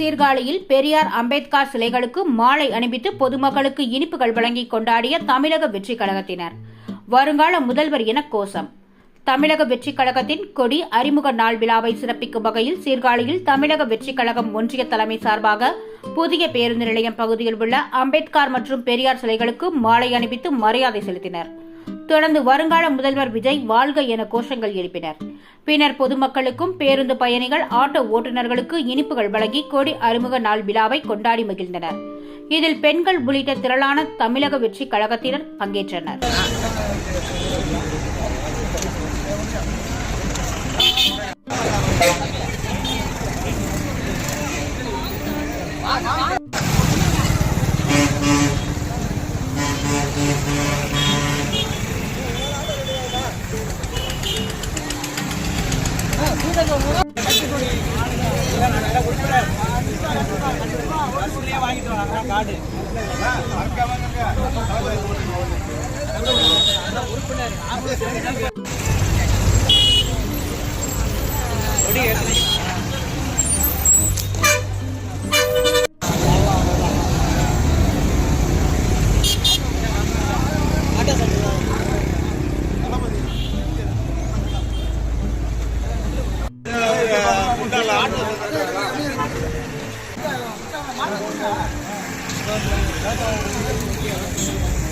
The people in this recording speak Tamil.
சீர்காழியில் பெரியார் அம்பேத்கர் சிலைகளுக்கு மாலை அணிவித்து பொதுமக்களுக்கு இனிப்புகள் வழங்கி கொண்டாடிய தமிழக வெற்றிக் கழகத்தினர். வருங்கால முதல்வர் என கோஷம். தமிழக வெற்றிக் கழகத்தின் கொடி அறிமுக நாள் விழாவை சிறப்பிக்கும் வகையில் சீர்காழியில் தமிழக வெற்றிக் கழகம் ஒன்றிய தலைமை சார்பாக புதிய பேருந்து நிலையம் பகுதியில் உள்ள அம்பேத்கர் மற்றும் பெரியார் சிலைகளுக்கு மாலை அணிவித்து மரியாதை செலுத்தினர். தொடர்ந்து வருங்கால முதல்வர் விஜய் வாழ்க என கோஷங்கள் எழுப்பினர். பின்னர் பொதுமக்களுக்கும் பேருந்து பயணிகள் ஆட்டோ ஓட்டுநர்களுக்கு இனிப்புகள் வழங்கி கோடி அறிமுக நாள் விழாவை கொண்டாடி மகிழ்ந்தனர். இதில் பெண்கள் உள்ளிட்ட திரளான தமிழக வெற்றி கழகத்தினர் பங்கேற்றனர். வாங்கிட்டு வராங்க கார்டு உறுப்பினர் ¿Qué? ¿Qué? ¿Qué?